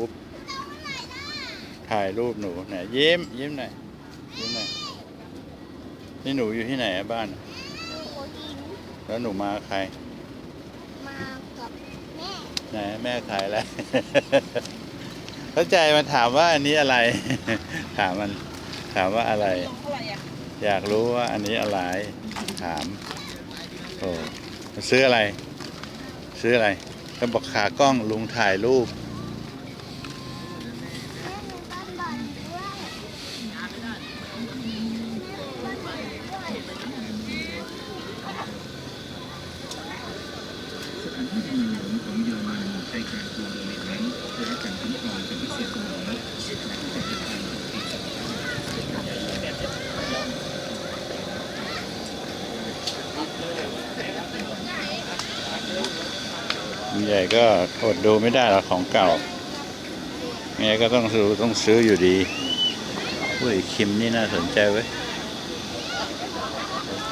ปุ๊บถ่ายรูปหนูไหนยิ้มยิ้มหน่อยยิ้มหน่อยนี่หนูอยู่ที่ไหนอะบ้านหัวหินแล้วหนูมากับใคร มากับแม่ไหนแม่ขายอะไร เข้าใจมาถามว่าอันนี้อะไร ถามมันถามว่าอะไรเท่าไหร่อะอยากรู้ว่าอันนี้อะไร ถามโอ้ซื้ออะไร ซื้ออะไรก็บอกขากล้องลุงถ่ายรูป แม่หนูต้นบอลด้วย ใหญ่ก็อดดูไม่ได้หรอกของเก่าไงก็ต้องซื้อต้องซื้ออยู่ดีอุ้ยคิมนี่น่าสนใจเว้ย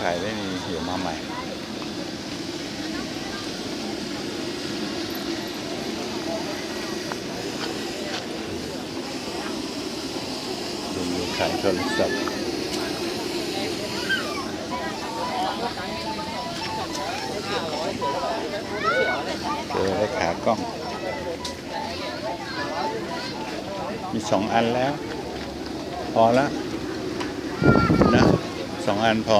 ขายไม่มีเดี๋ยวมาใหม่ดูดูขายโทรศัพท์ เจอแล้วขากล้อง มีสองอันแล้ว พอละนะสองอันพอ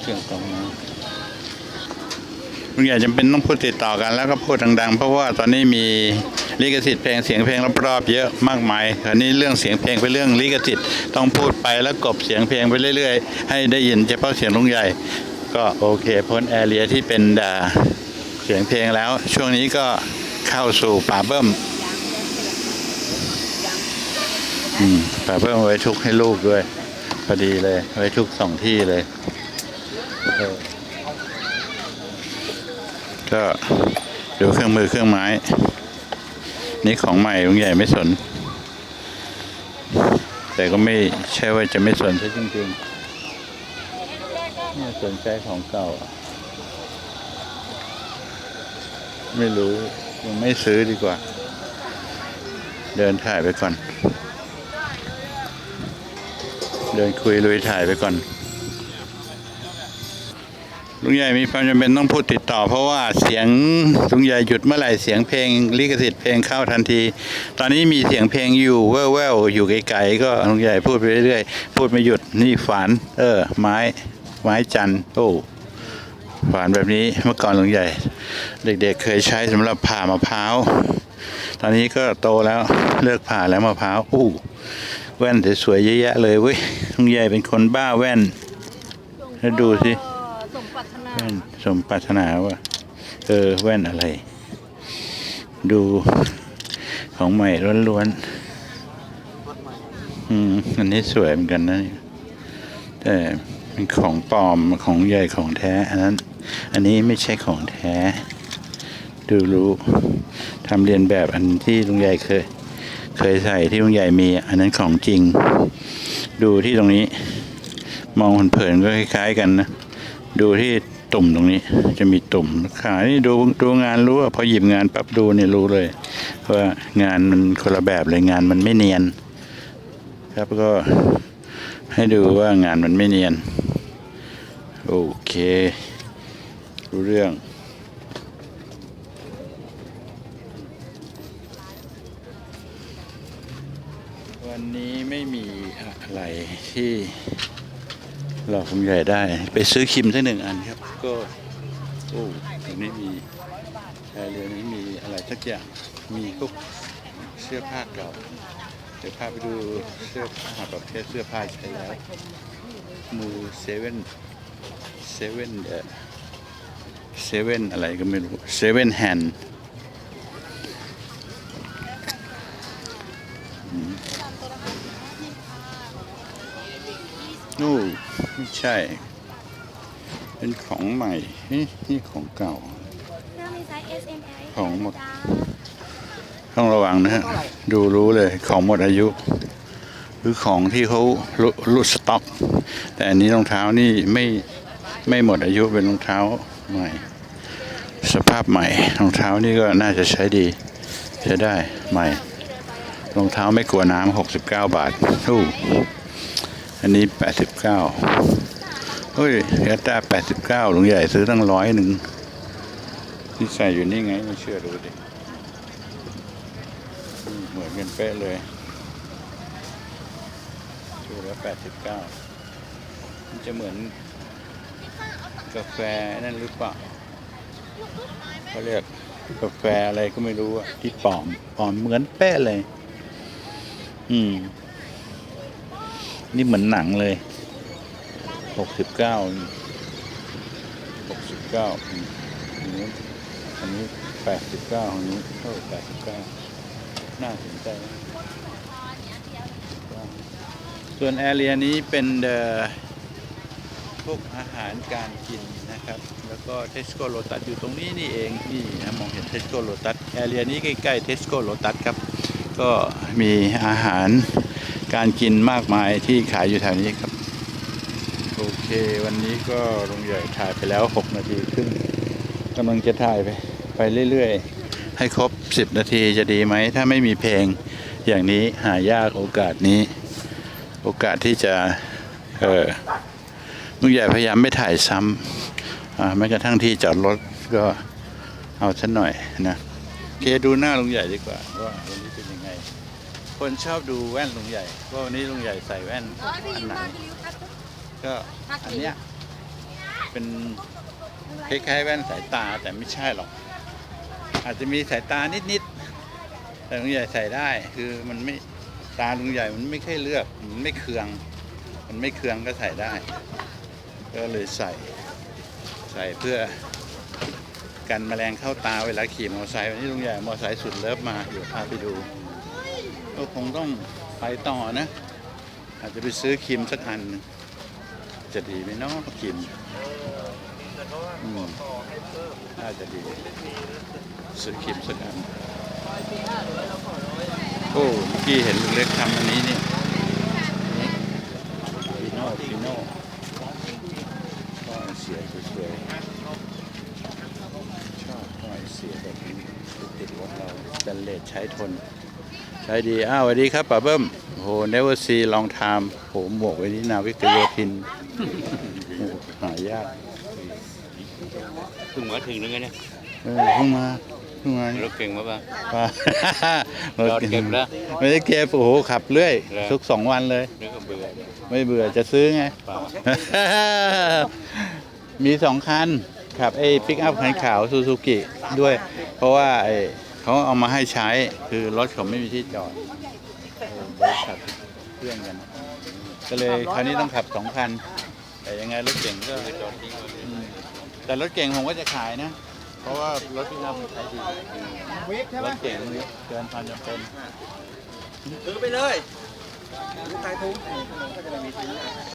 เครื่องกรองน้ำ ลุงใหญ่จำเป็นต้องพูดติดต่อกันแล้วก็พูดดังๆ เพราะว่าตอนนี้มีลิขสิทธิ์เพลงเสียงเพลงรอบๆเยอะมากมายคราวนี้เรื่องเสียงเพลงเป็นเรื่องลิขสิทธิ์ต้องพูดไปแล้วกบเสียงเพลงไปเรื่อยๆ ให้ได้ยินเฉพาะเสียงลุงใหญ่ ก็โอเคพ้นแอเรียที่เป็นด่าเสียงเพลงแล้ว ช่วงนี้ก็เข้าสู่ป่าเบิ้มป่าเบิ้มไว้ทุกข์ให้ลูกด้วยพอดีเลยไว้ทุกสองที่เลยเออ ก็ดูเครื่องมือเครื่องไม้ นี่ของใหม่ลุงใหญ่ไม่สน แต่ก็ไม่ใช่ว่าจะไม่สนใช่จริงๆเนี่ยสนใจของเก่า ไม่รู้ยังไม่ซื้อดีกว่า เดินถ่ายไปก่อน เดินคุยลุยถ่ายไปก่อน ลุงใหญ่มีความจำเป็นต้องพูดติดต่อ เพราะว่าเสียงลุงใหญ่หยุดเมื่อไหร่เสียงเพลงลิขสิทธิ์เพลงเข้าทันที ตอนนี้มีเสียงเพลงอยู่แว่วๆอยู่ไกลๆก็ลุงใหญ่พูดไปเรื่อยๆพูดไม่หยุดนี่ฝาน เออ ไม้ไม้จันโอ้ฝานแบบนี้เมื่อก่อนลุงใหญ่ เด็กๆเคยใช้สำหรับผ่ามะพร้าวตอนนี้ก็โตแล้วเลิกผ่าแล้วมะพร้าวอู้แว่นสวยๆเยอะแยะเลยเว้ยลุงใหญ่เป็นคนบ้าแว่นแล้วดูสิ แว่นสมปรารถนาว่า เออ แว่นอะไร ดูของใหม่ล้วนๆ อืม อันนี้สวยเหมือนกันนะนี่แต่เป็นของปลอมของใหญ่ของแท้ อันนั้น อันนี้ไม่ใช่ของแท้ ดูรู้ทำเรียนแบบอันที่ลุงใหญ่เคย เคยใส่ที่ลุงใหญ่มี อันนั้นของจริง ดูที่ตรงนี้ มองเผินๆก็คล้ายๆกันนะ ดูที่ ตุ่มตรงนี้ จะมีตุ่มขานี่ดูดูงานรู้ว่าพอหยิบงานปั๊บดูเนี่ยรู้เลยว่างานมันคนละแบบเลยงานมันไม่เนียน ครับก็ให้ดูว่างานมันไม่เนียน โอเค รู้เรื่องวันนี้ไม่มีอะไรที่ เราคงใหญ่ได้ ไปซื้อคิมสักหนึ่งอันครับ ก็โอ้ตรงนี้มีชายเรือนี้มีอะไรสักอย่างมีพวกเสื้อผ้าเก่าเดี๋ยวพาไปดูเสื้อผ้าประเภทเสื้อผ้าใช้แล้วมือเซเว่นเซเว่นเดเซเว่นอะไรก็ไม่รู้เซเว่นแฮนนู่ นไม่ใช่ เป็นของใหม่นี่นี่ของเก่าถ้ามีไซส์ S M L ของหมดจ้าขต้องระวังนะฮะ ดูรู้เลยของหมดอายุ หรือของที่เขาลุลุสต็อก แต่อันนี้รองเท้านี่ไม่ไม่หมดอายุเป็นรองเท้าใหม่ สภาพใหม่รองเท้านี่ก็น่าจะใช้ดีใช้ได้ใหม่รองเท้าไม่กลัวน้ำหกสิบเก้าบาท อันนี้แปดสิบเก้าเฮ้ยเอต้าแปดสิบเก้าหลุงใหญ่ซื้อตั้งร้อยหนึ่งที่ใส่อยู่นี่ไงไม่เชื่อดูดิอืมเหมือนกันเป๊ะเลยดูแล้วแปดสิบเก้ามันจะเหมือนกาแฟนั่นหรือเปล่าเขาเรียกกาแฟอะไรก็ไม่รู้อะที่ปลอมปลอมเหมือนเป๊ะเลย อืม นี่เหมือนหนังเลยหกสิบเก้าหกสิบเก้าอันนี้อันนี้แปดสิบเก้าอันนี้เท่าแปดสิบเก้าน่าสนใจส่วนแอเรียนี้เป็นเอ่อพวกอาหารการกินนะครับ แล้วก็เทสโก้โ t ตัสอยู่ตรงนี้นี่เองนี่นะมองเห็นเทสโก้โ t ตัสแอเรียนี้ใกล้ๆเทสโก้โ t ตัสครับ ก็มีอาหาร การกินมากมายที่ขายอยู่แถวนี้ครับ โอเค วันนี้ก็ลุงใหญ่ถ่ายไปแล้ว 6 นาทีครึ่งกำลังจะถ่ายไปไปเรื่อยๆ ให้ครบ 10 นาทีจะดีไหม ถ้าไม่มีเพลงอย่างนี้หายากโอกาสนี้ โอกาสที่จะเออลุงใหญ่พยายามไม่ถ่ายซ้ำอ่าแม้กระทั่งที่จอดรถก็เอาสักหน่อยนะเคดูหน้าลุงใหญ่ดีกว่าว่าวันนี้เป็นยังไง คนชอบดูแว่นลุงใหญ่เพราะวันนี้ลุงใหญ่ใส่แว่นอันไหนก็อันเนี้ยเป็นคล้ายๆแว่นสายตาแต่ไม่ใช่หรอก อาจจะมีสายตานิดๆแต่ลุงใหญ่ใส่ได้คือมันไม่ตาลุงใหญ่มันไม่ค่อยเลือกมันไม่เคือง มันไม่เคืองก็ใส่ได้ ก็เลยใส่ ใส่เพื่อกันแมลงเข้าตาเวลาขี่มอเตอร์ไซค์วันนี้ลุงใหญ่มอเตอร์ไซค์สุดเลิฟมาเดี๋ยวพาไปดู ก็คงต้องไปต่อนะ อาจจะไปซื้อครีมสักอัน จะดีไหมเนาะครีมอืมน่าจะดี ซื้อครีมสักอัน โอ้เมื่อกี้เห็นลุงเล็กทำอันนี้นี่ฟิโน่ฟิโน่ก็เสียสวยๆชอบหอยเสียแบบนี้ติดรถเราแตนเลสใช้ทน ใช้ดี อ้าวสวัสดีครับป๋าเบิ้มโอ้โห never see long time โหหมวกไว้ที่นาวิกโยธินโอ้โหหายากเพิ่งมาถึงนึงไงเนี่ยเออเพิ่งมาเพิ่งมารถเก่งมาป่ะป่าจอดเก็บแล้วไม่ได้เก็บโอ้โหขับเรื่อยแล้วทุกสองวันเลย นึกว่าเบื่อไม่เบื่อจะซื้อไง เปล่า มีสองคันขับไอ้ปิกอัพคันขาวซูซูกิด้วย เพราะว่าไอ้ เขาเอามาให้ใช้คือรถเขาไม่มีที่จอดเออบริษัทเพื่อนกัน ก็เลยคราวนี้ต้องขับสองคัน แต่ยังไงรถเก่งก็จอดทิ้งไว้เลยอืมแต่รถเก่งผมก็จะขายนะ เพราะว่ารถปิกอัพมันใช้ดีรถเก่งนี่เกินความจำเป็นถือไปเลยใส่ถุง